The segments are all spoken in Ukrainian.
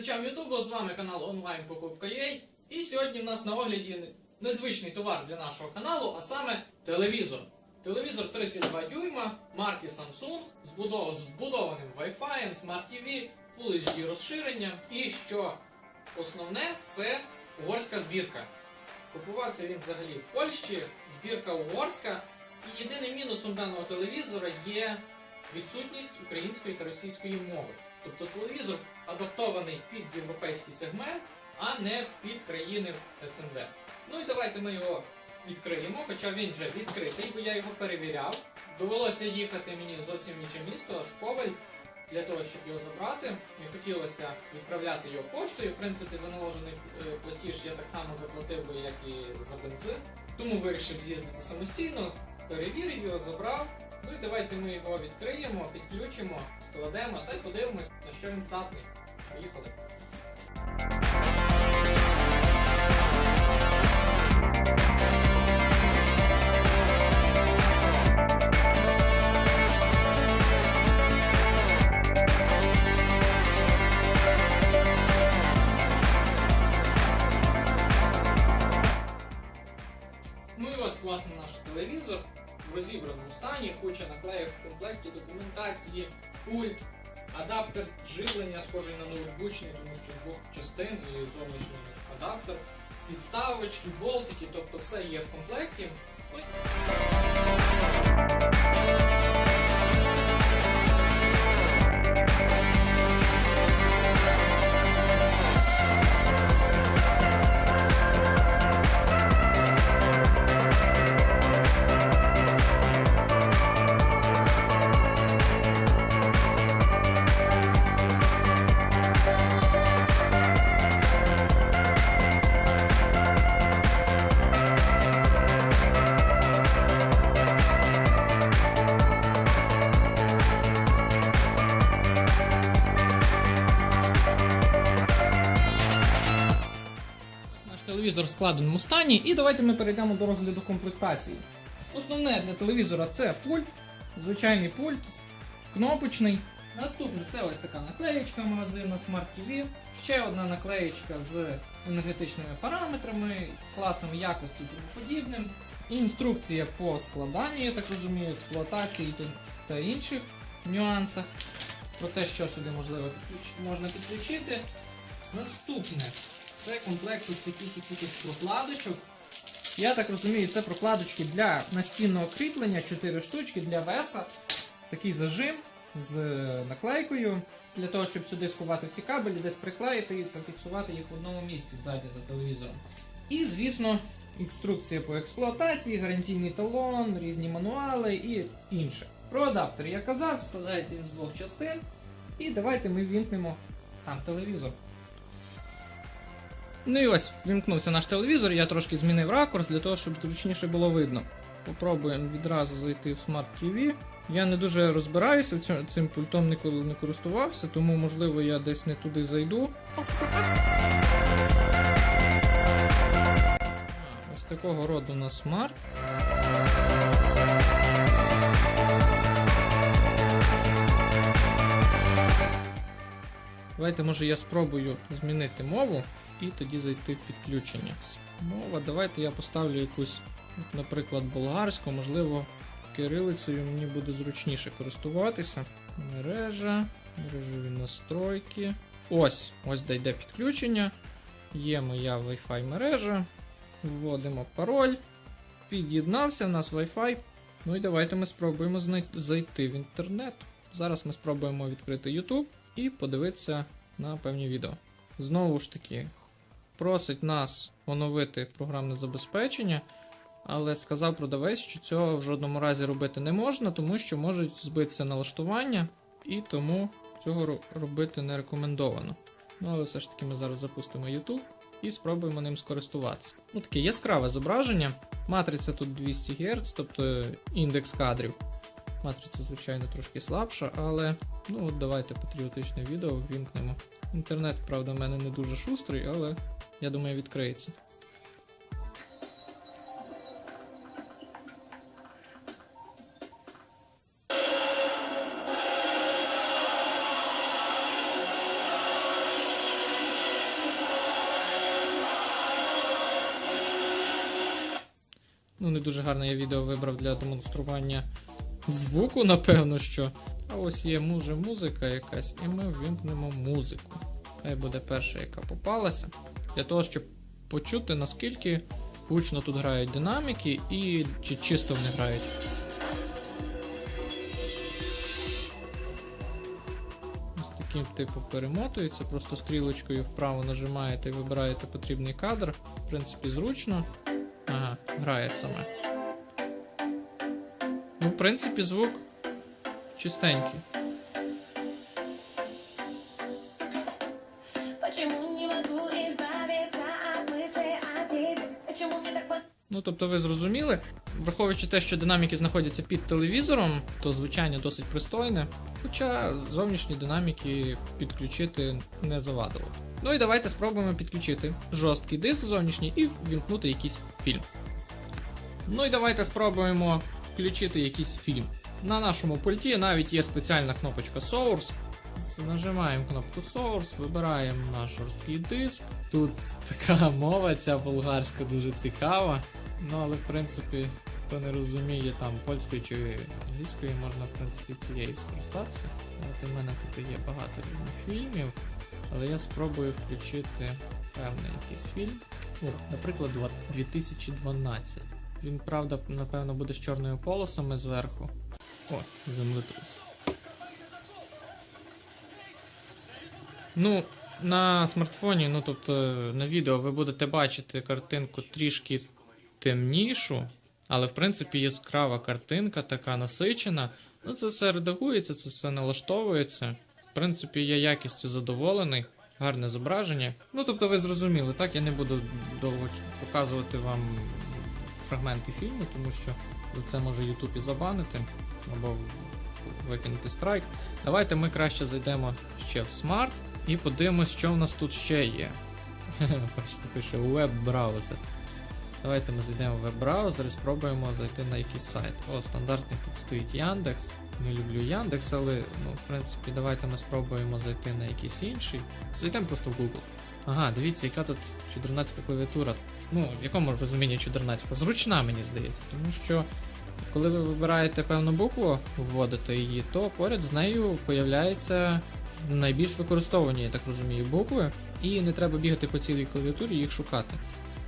глядачам Ютубу, з вами канал онлайн Покупка.ua І сьогодні в нас на огляді незвичний товар для нашого каналу, а саме телевізор. Телевізор 32 дюйма марки Samsung з вбудованим Wi-Fi, Smart TV, Full HD розширенням. І що основне, це угорська збірка. Купувався він взагалі в Польщі, збірка угорська. І єдиним мінусом даного телевізора є відсутність української та російської мови. Тобто телевізор адаптований під європейський сегмент, а не під країни СНД. Ну і давайте ми його відкриємо, хоча він вже відкритий, бо я його перевіряв. Довелося їхати мені зовсім інше місто, аж Коваль, для того, щоб його забрати. Не хотілося відправляти його поштою. В принципі, за наложений е, платіж я так само заплатив би, як і за бензин. Тому вирішив з'їздити самостійно, перевірив його, забрав. Ну і давайте ми його відкриємо, підключимо, складемо та й подивимось, на що він здатний. Поїхали. Ну і ось власне наш телевізор в розібраному стані, куча наклеїв в комплекті, документації, пульт, адаптер живлення, схожий на ноутбучний, тому що двох частин і зовнішній адаптер, підставочки, болтики, тобто все є в комплекті. Ну, складеному стані, і давайте ми перейдемо до розгляду комплектації. Основне для телевізора це пульт, звичайний пульт, кнопочний. Наступне це ось така наклеєчка магазину Smart TV. Ще одна наклеєчка з енергетичними параметрами, класом якості і тому подібним. Інструкція по складанню, я так розумію, експлуатації та- інших нюансах. Про те, що сюди можливо можна підключити. Наступне це комплект ось таких якихось прокладочок. Я так розумію, це прокладочки для настінного кріплення, 4 штучки для веса. Такий зажим з е, наклейкою, для того, щоб сюди сховати всі кабелі, десь приклеїти і зафіксувати їх в одному місці ззаді за телевізором. І, звісно, інструкція по експлуатації, гарантійний талон, різні мануали і інше. Про адаптер я казав, складається він з двох частин. І давайте ми вімкнемо сам телевізор. Ну і ось вімкнувся наш телевізор, я трошки змінив ракурс для того, щоб зручніше було видно. Попробуємо відразу зайти в Smart TV. Я не дуже розбираюся, цим пультом ніколи не користувався, тому можливо я десь не туди зайду. Ось такого роду у нас Smart. Давайте, може, я спробую змінити мову і тоді зайти в підключення. Мова, давайте я поставлю якусь, наприклад, болгарську, можливо, кирилицею мені буде зручніше користуватися. Мережа, мережеві настройки. Ось, ось де йде підключення. Є моя Wi-Fi мережа. Вводимо пароль. Під'єднався, в нас Wi-Fi. Ну і давайте ми спробуємо зайти в інтернет. Зараз ми спробуємо відкрити YouTube і подивитися на певні відео. Знову ж таки, просить нас оновити програмне забезпечення, але сказав продавець, що цього в жодному разі робити не можна, тому що можуть збитися налаштування, і тому цього робити не рекомендовано. Ну, але все ж таки ми зараз запустимо YouTube і спробуємо ним скористуватися. Ну, таке яскраве зображення. Матриця тут 200 Гц, тобто індекс кадрів. Матриця, звичайно, трошки слабша, але ну от давайте патріотичне відео ввімкнемо. Інтернет, правда, в мене не дуже шустрий, але я думаю, відкриється. Ну, не дуже гарне я відео вибрав для демонстрування звуку, напевно що. А ось є муже музика якась, і ми ввімкнемо музику. Хай буде перша, яка попалася. Для того, щоб почути, наскільки гучно тут грають динаміки і чи чисто вони грають. Ось таким типу перемотується, просто стрілочкою вправо нажимаєте і вибираєте потрібний кадр. В принципі, зручно. Ага, грає саме. Ну, в принципі, звук чистенький. Ну, тобто ви зрозуміли, враховуючи те, що динаміки знаходяться під телевізором, то звучання досить пристойне, хоча зовнішні динаміки підключити не завадило. Ну і давайте спробуємо підключити жорсткий диск зовнішній і ввімкнути якийсь фільм. Ну і давайте спробуємо включити якийсь фільм. На нашому пульті навіть є спеціальна кнопочка Source. Нажимаємо кнопку Source, вибираємо наш жорсткий диск. Тут така мова, ця болгарська дуже цікава. Ну, але в принципі, хто не розуміє там польської чи англійської, можна в принципі цією скористатися. От у мене тут є багато різних фільмів, але я спробую включити певний якийсь фільм. О, наприклад, 2012. Він, правда, напевно, буде з чорною полосами зверху. О, землетрус. Ну, на смартфоні, ну тобто на відео ви будете бачити картинку трішки темнішу, але в принципі яскрава картинка, така насичена. Ну, це все редагується, це все налаштовується. В принципі, я якістю задоволений, гарне зображення. Ну, тобто, ви зрозуміли, так? Я не буду довго показувати вам фрагменти фільму, тому що за це може YouTube і забанити або викинути страйк. Давайте ми краще зайдемо ще в Smart і подивимось, що в нас тут ще є. Бачите, пише веб-браузер. Давайте ми зайдемо в веб-браузер і спробуємо зайти на якийсь сайт. О, стандартний тут стоїть Яндекс. Не люблю Яндекс, але ну, в принципі, давайте ми спробуємо зайти на якийсь інший. Зайдемо просто в Google. Ага, дивіться, яка тут чудернацька клавіатура. Ну, в якому розумінні чудернацька? Зручна, мені здається, тому що коли ви вибираєте певну букву, вводите її, то поряд з нею появляється найбільш використовані, я так розумію, букви, і не треба бігати по цілій клавіатурі і їх шукати.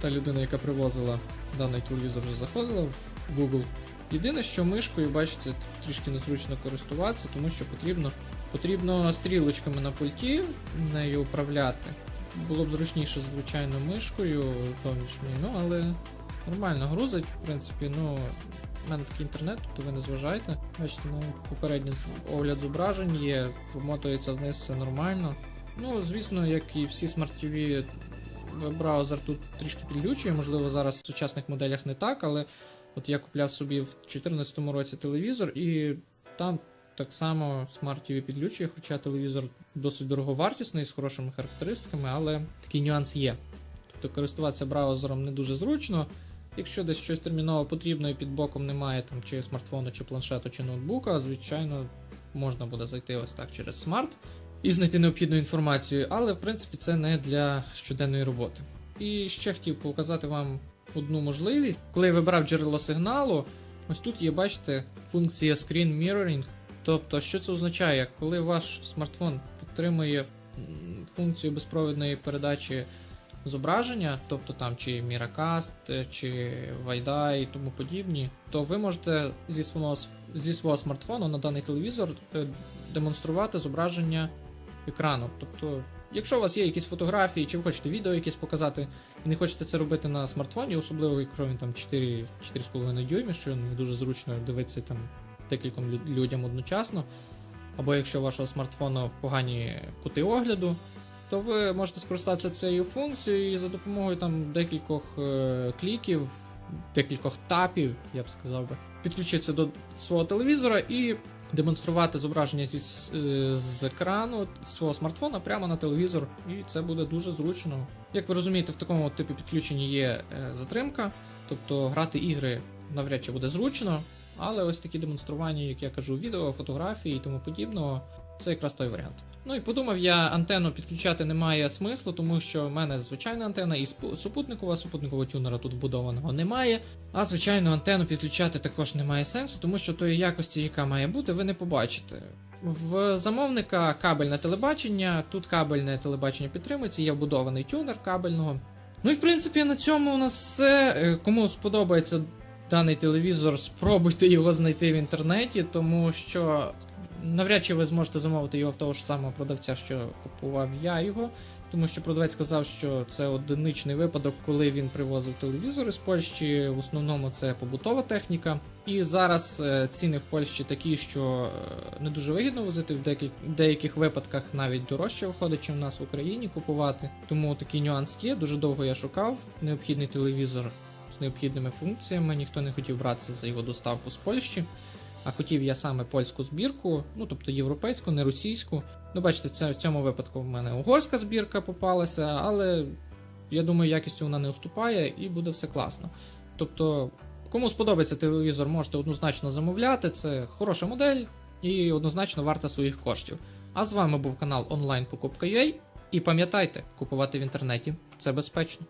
Та людина, яка привозила даний телевізор, вже заходила в Google. Єдине, що мишкою, бачите, трішки незручно користуватися, тому що потрібно, потрібно стрілочками на пульті нею управляти. Було б зручніше, звичайно, мишкою зовнішньою, ну але нормально грузить, в принципі, ну. У мене такий інтернет, то ви не зважайте. Бачите, ну, попередній огляд зображень є, промотується вниз, все нормально. Ну, звісно, як і всі Smart TV, веб-браузер тут трішки підлючує, можливо, зараз в сучасних моделях не так, але от я купляв собі в 2014 році телевізор, і там так само Smart TV підлючує, хоча телевізор досить дороговартісний, з хорошими характеристиками, але такий нюанс є. Тобто користуватися браузером не дуже зручно. Якщо десь щось терміново потрібно і під боком немає там чи смартфону, чи планшету, чи ноутбука, звичайно, можна буде зайти ось так через смарт і знайти необхідну інформацію, але в принципі це не для щоденної роботи. І ще хотів показати вам одну можливість. Коли я вибрав джерело сигналу, ось тут є, бачите, функція Screen Mirroring. Тобто, що це означає, коли ваш смартфон підтримує функцію безпровідної передачі зображення, тобто там чи Miracast, чи Вайда і тому подібні, то ви можете зі свого, зі свого смартфону на даний телевізор е, демонструвати зображення екрану. Тобто, якщо у вас є якісь фотографії, чи ви хочете відео якесь показати, і не хочете це робити на смартфоні, особливо якщо він там 4, 4,5 дюйми, що не дуже зручно дивитися там декільком людям одночасно, або якщо у вашого смартфону погані кути огляду, то ви можете скористатися цією функцією і за допомогою там декількох е, кліків, декількох тапів, я б сказав би, підключитися до свого телевізора і демонструвати зображення зі, з екрану свого смартфона прямо на телевізор, і це буде дуже зручно. Як ви розумієте, в такому типі підключення є е, затримка, тобто грати ігри навряд чи буде зручно, але ось такі демонстрування, як я кажу, відео, фотографії і тому подібного, Це якраз той варіант. Ну і подумав я, антенну підключати немає смислу, тому що в мене звичайна антенна і супутникова, супутникового тюнера тут вбудованого немає. А звичайну антенну підключати також немає сенсу, тому що тої якості, яка має бути, ви не побачите. В замовника кабельне телебачення, тут кабельне телебачення підтримується, є вбудований тюнер кабельного. Ну і в принципі на цьому у нас все. Е, Кому сподобається даний телевізор, спробуйте його знайти в інтернеті, тому що навряд чи ви зможете замовити його в того ж самого продавця, що купував я його. Тому що продавець сказав, що це одиничний випадок, коли він привозив телевізори з Польщі. В основному це побутова техніка. І зараз е, ціни в Польщі такі, що е, не дуже вигідно возити в деяких, випадках навіть дорожче виходить, ніж в нас в Україні купувати. Тому такий нюанс є. Дуже довго я шукав необхідний телевізор з необхідними функціями. Ніхто не хотів братися за його доставку з Польщі. А хотів я саме польську збірку, ну тобто європейську, не російську. Ну, бачите, це, в цьому випадку в мене угорська збірка попалася, але я думаю, якістю вона не уступає і буде все класно. Тобто, кому сподобається телевізор, можете однозначно замовляти. Це хороша модель і однозначно варта своїх коштів. А з вами був канал онлайн Покупка.ua. І пам'ятайте, купувати в інтернеті це безпечно.